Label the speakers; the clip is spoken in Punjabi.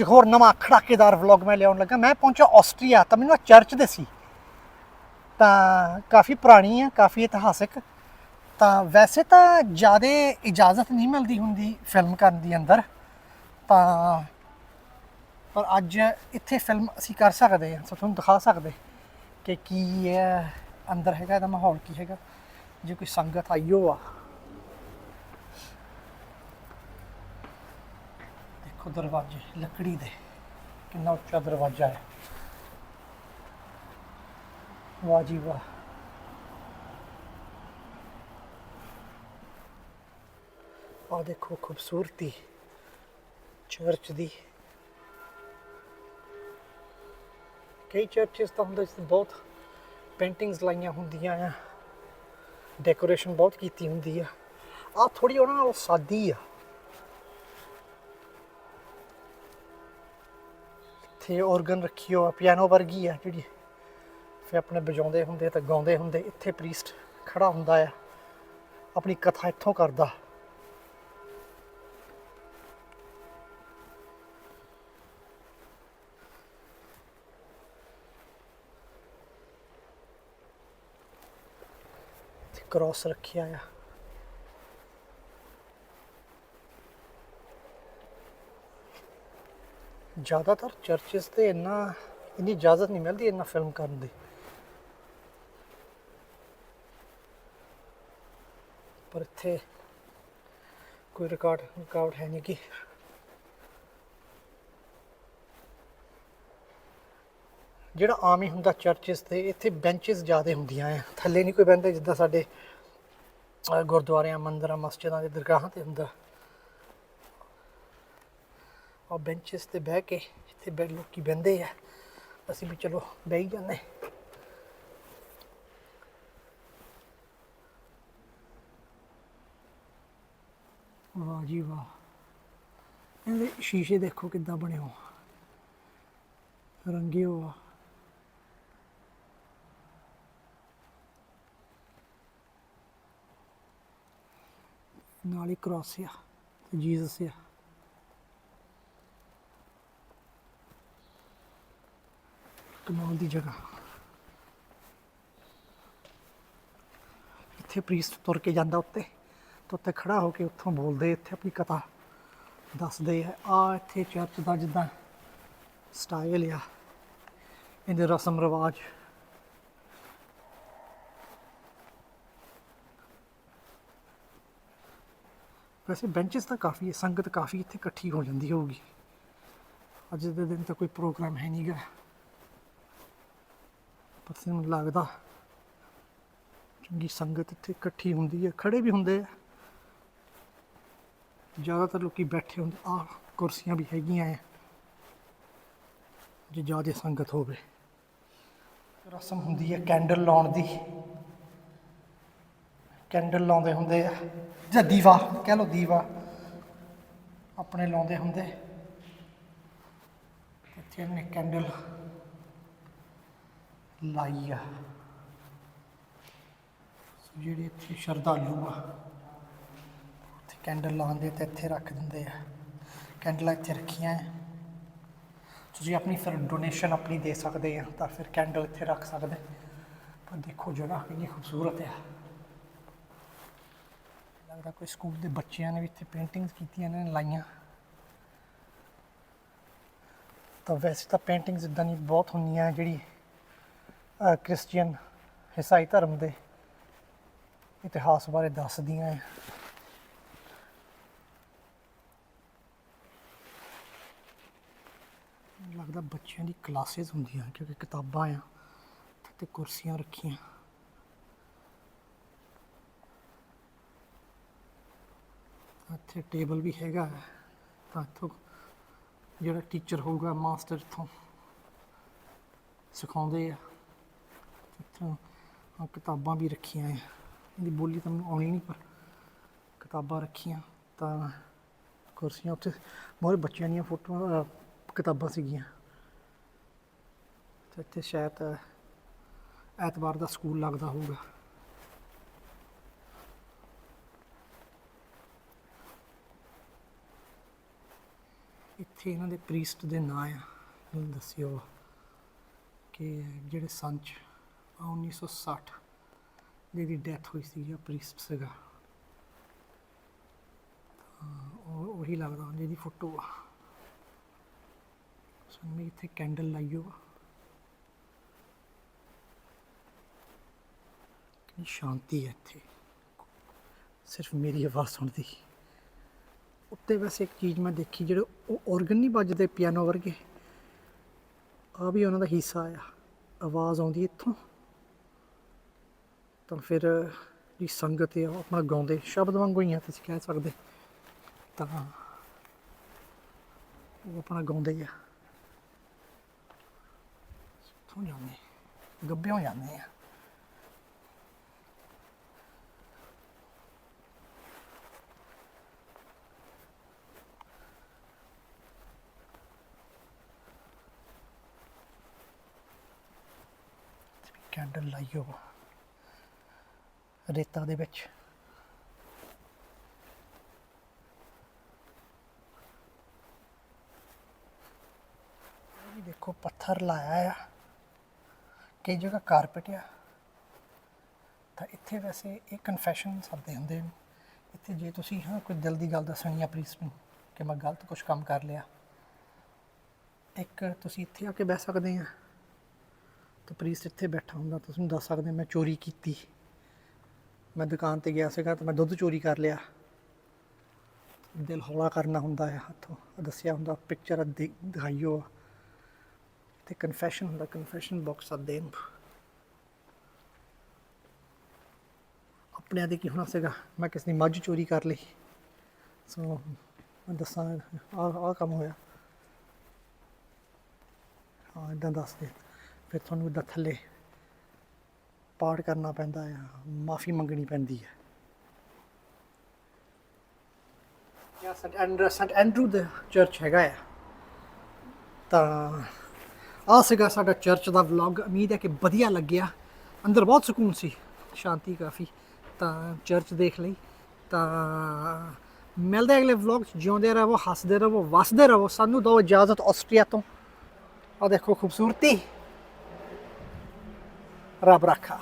Speaker 1: ਅੱਜ ਹੋਰ ਨਵਾਂ ਖੜਾਕੇਦਾਰ ਵਲੌਗ ਮੈਂ ਲਿਆਉਣ ਲੱਗਾ। ਮੈਂ ਪਹੁੰਚਾ ਆਸਟਰੀਆ, ਤਾਂ ਮੈਨੂੰ ਆਹ ਚਰਚ ਦੇ ਸੀ। ਤਾਂ ਕਾਫੀ ਪੁਰਾਣੀ ਹੈ, ਕਾਫੀ ਇਤਿਹਾਸਿਕ। ਤਾਂ ਵੈਸੇ ਤਾਂ ਜ਼ਿਆਦਾ ਇਜਾਜ਼ਤ ਨਹੀਂ ਮਿਲਦੀ ਹੁੰਦੀ ਫਿਲਮ ਕਰਨ ਦੀ ਅੰਦਰ। ਤਾਂ ਪਰ ਅੱਜ ਇੱਥੇ ਫਿਲਮ ਅਸੀਂ ਕਰ ਸਕਦੇ ਹਾਂ। ਸੋ ਤੁਹਾਨੂੰ ਦਿਖਾ ਸਕਦੇ ਕਿ ਕੀ ਹੈ ਅੰਦਰ ਹੈਗਾ, ਇਹਦਾ ਮਾਹੌਲ ਕੀ ਹੈਗਾ। ਜੇ ਕੋਈ ਸੰਗਤ ਆਈ ਹੋ ਆ ਦੇਖੋ ਦਰਵਾਜ਼ੇ, ਲੱਕੜੀ ਦੇ। ਕਿੰਨਾ ਉੱਚਾ ਦਰਵਾਜ਼ਾ ਹੈ। ਵਾਹ ਜੀ ਵਾਹ। ਆ ਦੇਖੋ ਖੂਬਸੂਰਤੀ ਚਰਚ ਦੀ। ਕਈ ਚਰਚਸ ਤਾਂ ਹੁੰਦੇ ਜਿੱਥੇ ਬਹੁਤ ਪੇਂਟਿੰਗਸ ਲਾਈਆਂ ਹੁੰਦੀਆਂ ਆ। ਡੈਕੋਰੇਸ਼ਨ ਬਹੁਤ ਕੀਤੀ ਹੁੰਦੀ ਆ। ਆ ਥੋੜੀ ਉਹਨਾਂ ਨਾਲ ਸਾਦੀ ਆ। ਇੱਥੇ organ ਰੱਖੀ ਹੋ ਪਿਆਨੋ ਵਰਗੀ ਆ ਜਿਹੜੀ। ਫਿਰ ਆਪਣੇ ਵਜਾਉਂਦੇ ਹੁੰਦੇ ਤੇ ਗਾਉਂਦੇ ਹੁੰਦੇ, ਇੱਥੇ ਪ੍ਰੀਸਟ ਖੜਾ ਹੁੰਦਾ ਆ। ਆਪਣੀ ਕਥਾ ਇੱਥੋਂ ਕਰਦਾ। ਤੇ ਕ੍ਰਾਸ ਰੱਖਿਆ ਆ। ਜ਼ਿਆਦਾਤਰ ਚਰਚਸ ਤੇ ਇੰਨਾ, ਇੰਨੀ ਇਜਾਜ਼ਤ ਨਹੀਂ ਮਿਲਦੀ ਇੰਨਾ ਫਿਲਮ ਕਰਨ ਦੀ। ਪਰ ਇੱਥੇ ਕੋਈ ਰਿਕਾਰਡ ਰਿਕਾਰਡ ਹੈ ਨਹੀਂ ਕਿ ਜਿਹੜਾ ਆਮ ਹੀ ਹੁੰਦਾ ਚਰਚਸ ਤੇ, ਇੱਥੇ ਬੈਂਚਸ ਜ਼ਿਆਦਾ ਹੁੰਦੀਆਂ ਆ ਥੱਲੇ ਨਹੀਂ ਕੋਈ ਬਹਿੰਦਾ ਜਿੱਦਾਂ ਸਾਡੇ ਗੁਰਦੁਆਰਿਆਂ, ਮੰਦਰਾਂ, ਮਸਜਿਦਾਂ ਦੇ ਦਰਗਾਹਾਂ ਤੇ ਹੁੰਦਾ। ਆ ਬੈਂਚਸ ਤੇ ਬਹਿ ਕੇ ਇੱਥੇ ਬੈ, ਲੋਕੀ ਬਹਿੰਦੇ ਆ। ਅਸੀਂ ਵੀ ਚਲੋ ਬਹਿ ਜਾਂਦੇ। ਵਾਹ ਜੀ ਵਾਹ। ਇਹਦੇ ਸ਼ੀਸ਼ੇ ਦੇਖੋ ਕਿੱਦਾਂ ਬਣੇ ਹੋ ਰੰਗੇ ਹੋ ਆ। ਨਾਲ ਹੀ ਕ੍ਰਾਸ ਆ ਤੇ ਜੀਸਸ ਆ। ਕਮਾਲ ਦੀ ਜਗ੍ਹਾ। ਇੱਥੇ ਪ੍ਰੀਸਟ ਤੁਰ ਕੇ ਜਾਂਦਾ ਉੱਤੇ। ਤੇ ਉੱਤੇ ਖੜਾ ਹੋ ਕੇ ਉੱਥੋਂ ਬੋਲਦੇ, ਇੱਥੇ ਆਪਣੀ ਕਥਾ ਦੱਸਦੇ ਆ। ਆ ਇੱਥੇ ਚਰਚ ਦਾ ਜਿੱਦਾਂ ਸਟਾਈਲ ਆ। ਇਹਦੇ ਰਸਮ ਰਿਵਾਜ। ਵੈਸੇ ਬੈਂਚਸ ਤਾਂ ਕਾਫੀ ਹੈ ਸੰਗਤ ਕਾਫੀ ਇੱਥੇ ਇਕੱਠੀ ਹੋ ਜਾਂਦੀ ਹੋਊਗੀ। ਅੱਜ ਦੇ ਦਿਨ ਤਾਂ ਕੋਈ ਪ੍ਰੋਗਰਾਮ ਹੈ ਨਹੀਂਗਾ ਪਰ ਮੈਨੂੰ ਲੱਗਦਾ। ਚੰਗੀ ਸੰਗਤ ਇੱਥੇ ਇਕੱਠੀ ਹੁੰਦੀ ਹੈ, ਖੜੇ ਵੀ ਹੁੰਦੇ ਆ। ਜ਼ਿਆਦਾਤਰ ਲੋਕੀ ਬੈਠੇ ਹੁੰਦੇ, ਆ ਕੁਰਸੀਆਂ ਵੀ ਹੈਗੀਆਂ ਆ ਜੇ ਜ਼ਿਆਦਾ ਸੰਗਤ ਹੋਵੇ। ਰਸਮ ਹੁੰਦੀ ਹੈ ਕੈਂਡਲ ਲਾਉਣ ਦੀ। ਕੈਂਡਲ ਲਾਉਂਦੇ ਹੁੰਦੇ ਆ। ਜਾਂ ਦੀਵਾ, ਕਹਿ ਲਓ ਦੀਵਾ। ਆਪਣੇ ਲਾਉਂਦੇ ਹੁੰਦੇ। ਇੱਥੇ ਨੇ ਕੈਂਡਲ ਲਾਈ ਆ। ਸੋ ਜਿਹੜੇ ਇੱਥੇ ਸ਼ਰਧਾਲੂ ਆ, ਉੱਥੇ ਕੈਂਡਲ ਲਾਉਂਦੇ ਤੇ ਇੱਥੇ ਰੱਖ ਦਿੰਦੇ ਆ। ਕੈਂਡਲਾਂ ਇੱਥੇ ਰੱਖੀਆਂ ਆ। ਤੁਸੀਂ ਆਪਣੀ ਫਿਰ ਡੋਨੇਸ਼ਨ ਆਪਣੀ ਦੇ ਸਕਦੇ ਆ, ਤਾਂ ਫਿਰ ਕੈਂਡਲ ਇੱਥੇ ਰੱਖ ਸਕਦੇ। ਪਰ ਦੇਖੋ ਜਗ੍ਹਾ ਕਿੰਨੀ ਖੂਬਸੂਰਤ ਆ। ਲੱਗਦਾ ਕੋਈ ਸਕੂਲ ਦੇ ਬੱਚਿਆਂ ਨੇ ਵੀ ਇੱਥੇ ਪੇਂਟਿੰਗਸ ਕੀਤੀਆਂ ਨੇ, ਲਾਈਆਂ। ਤਾਂ ਵੈਸੇ ਤਾਂ ਪੇਂਟਿੰਗਸ ਇਦਾਂ ਦੀ ਬਹੁਤ ਹੁੰਦੀਆਂ ਜਿਹੜੀ ਕ੍ਰਿਸਚੀਅਨ ਈਸਾਈ ਧਰਮ ਦੇ ਇਤਿਹਾਸ ਬਾਰੇ ਦੱਸਦੀਆਂ ਹੈ ਲੱਗਦਾ ਬੱਚਿਆਂ ਦੀ ਕਲਾਸਿਸ ਹੁੰਦੀਆਂ ਕਿਉਂਕਿ ਕਿਤਾਬਾਂ ਆ ਤੇ ਕੁਰਸੀਆਂ ਰੱਖੀਆਂ। ਇੱਥੇ ਟੇਬਲ ਵੀ ਹੈਗਾ ਹੈ। ਤਾਂ ਇੱਥੋਂ ਜਿਹੜਾ ਟੀਚਰ ਹੋਊਗਾ ਮਾਸਟਰ ਇੱਥੋਂ ਸਿਖਾਉਂਦੇ ਆ। ਇੱਥੋਂ ਆਹ ਕਿਤਾਬਾਂ ਵੀ ਰੱਖੀਆਂ ਆ ਇਹਦੀ ਬੋਲੀ ਤਾਂ ਮੈਨੂੰ ਆਉਣੀ ਨਹੀਂ ਪਰ ਕਿਤਾਬਾਂ ਰੱਖੀਆਂ ਤਾਂ ਕੁਰਸੀਆਂ ਉੱਤੇ ਬਹੁਤ ਬੱਚਿਆਂ ਦੀਆਂ ਫੋਟੋਆਂ ਅਹ, ਕਿਤਾਬਾਂ ਸੀਗੀਆਂ। ਤੇ ਇੱਥੇ ਸ਼ਾਇਦ ਐਤਵਾਰ ਦਾ ਸਕੂਲ ਲੱਗਦਾ ਹੋਊਗਾ। ਇੱਥੇ ਇਹਨਾਂ ਦੇ ਪ੍ਰੀਸਟ ਦੇ ਨਾਂ ਆ ਮੈਨੂੰ ਦੱਸਿਓ ਕਿ ਜਿਹੜੇ ਸੰਚ 1960 ਜਿਹਦੀ ਡੈਥ ਹੋਈ ਸੀ ਜਾਂ ਪ੍ਰੀਸਟ ਸੀਗਾ। ਉਹ ਉਹੀ ਲੱਗਦਾ ਜਿਹਦੀ ਫੋਟੋ ਆ। ਸੁਣਮੀ ਇੱਥੇ ਕੈਂਡਲ ਲਾਈਓ। ਕਿੰਨੀ ਸ਼ਾਂਤੀ ਹੈ ਇੱਥੇ। ਸਿਰਫ ਮੇਰੀ ਆਵਾਜ਼ ਸੁਣਦੀ। ਉੱਤੇ ਵੈਸੇ ਇੱਕ ਚੀਜ਼ ਮੈਂ ਦੇਖੀ, ਜਿਹੜੇ ਉਹ organ ਨਹੀਂ ਵੱਜਦੇ ਪਿਆਨੋ ਵਰਗੇ। ਆ ਵੀ ਉਹਨਾਂ ਦਾ ਹਿੱਸਾ ਆ। ਆਵਾਜ਼ ਆਉਂਦੀ ਇੱਥੋਂ। ਤਾਂ ਫਿਰ ਜਿਹੜੀ ਸੰਗਤ ਹੈ ਉਹ ਆਪਣਾ ਗਾਉਂਦੇ ਸ਼ਬਦ ਵਾਂਗੂ ਹੀ ਆ ਤੁਸੀਂ ਕਹਿ ਸਕਦੇ ਤਾਂ ਉਹ ਆਪਣਾ ਗਾਉਂਦੇ ਆ ਇੱਥੋਂ ਜਾਂਦੇ ਗੱਬਿਓਂ ਜਾਂਦੇ ਆ ਕੈਂਡਲ ਲਾਈਓ ਰੇਤਾ ਦੇ ਵਿੱਚ। ਇਹ ਦੇਖੋ, ਪੱਥਰ ਲਾਇਆ ਆ। ਕਈ ਜਗ੍ਹਾ ਕਾਰਪੇਟ ਆ। ਤਾਂ ਇੱਥੇ ਵੈਸੇ ਇਹ ਕਨਫੈਸ਼ਨ ਸੱਦੇ ਹੁੰਦੇ ਨੇ। ਇੱਥੇ ਜੇ ਤੁਸੀਂ, ਹਾਂ, ਕੋਈ ਦਿਲ ਦੀ ਗੱਲ ਦੱਸਣੀ ਆ ਪ੍ਰੀਸਟ ਨੂੰ ਕਿ ਮੈਂ ਗਲਤ ਕੁਝ ਕੰਮ ਕਰ ਲਿਆ। ਇੱਕ ਤੁਸੀਂ ਇੱਥੇ ਆ ਕੇ ਬਹਿ ਸਕਦੇ ਆ। ਤਾਂ ਪ੍ਰੀਸਟ ਇੱਥੇ ਬੈਠਾ ਹੁੰਦਾ। ਤੁਸੀਂ ਦੱਸ ਸਕਦੇ ਮੈਂ ਚੋਰੀ ਕੀਤੀ। ਮੈਂ ਦੁਕਾਨ ਤੇ ਗਿਆ ਸੀਗਾ ਤੇ ਮੈਂ ਦੁੱਧ ਚੋਰੀ ਕਰ ਲਿਆ। ਦਿਲ ਹੌਲਾ ਕਰਨਾ ਹੁੰਦਾ ਹੈ ਹੱਥੋਂ। ਦੱਸਿਆ ਹੁੰਦਾ ਪਿਕਚਰ ਦਿਖਾਈਓ। ਤੇ ਕਨਫੈਸ਼ਨ ਹੁੰਦਾ ਕਨਫੈਸ਼ਨ ਬਾਕਸ ਆ ਦੇਨ ਆਪਣੇ ਦੇ ਕੀ ਹੋਣਾ ਸੀਗਾ? ਮੈਂ ਕਿਸ ਦੀ ਮੱਝ ਚੋਰੀ ਕਰ ਲਈ। ਸੋ ਮੈਂ ਦੱਸਾਂ ਆ ਆ ਕੰਮ ਹੋਇਆ। ਹਾਂ ਇਦਾਂ ਦੱਸਦੇ ਫਿਰ ਤੁਹਾਨੂੰ ਇੱਦਾਂ ਥੱਲੇ ਪਾਠ ਕਰਨਾ ਪੈਂਦਾ ਆ, ਮਾਫੀ ਮੰਗਣੀ ਪੈਂਦੀ ਹੈ ਯਾ ਸੈਂਟ ਐਂਡਰੂ ਸੈਂਟ ਐਂਡਰੂ ਦਾ ਚਰਚ ਹੈਗਾ ਆ। ਤਾਂ ਆ ਸੀਗਾ ਸਾਡਾ ਚਰਚ ਦਾ ਵਲੌਗ, ਉਮੀਦ ਹੈ ਕਿ ਵਧੀਆ ਲੱਗਿਆ। ਅੰਦਰ ਬਹੁਤ ਸਕੂਨ ਸੀ, ਸ਼ਾਂਤੀ ਕਾਫੀ। ਤਾਂ ਚਰਚ ਦੇਖ ਲਈ। ਤਾਂ ਮਿਲਦੇ ਅਗਲੇ ਵਲੌਗ ਜਿਉਂਦੇ ਰਹੋ, ਹੱਸਦੇ ਰਹੋ, ਵਸਦੇ ਰਹੋ। ਸਾਨੂੰ ਦਿਓ ਇਜਾਜ਼ਤ ਆਸਟਰੀਆ ਤੋਂ। ਆ ਦੇਖੋ, ਖੂਬਸੂਰਤੀ। ਰੱਬ ਰੱਖਾ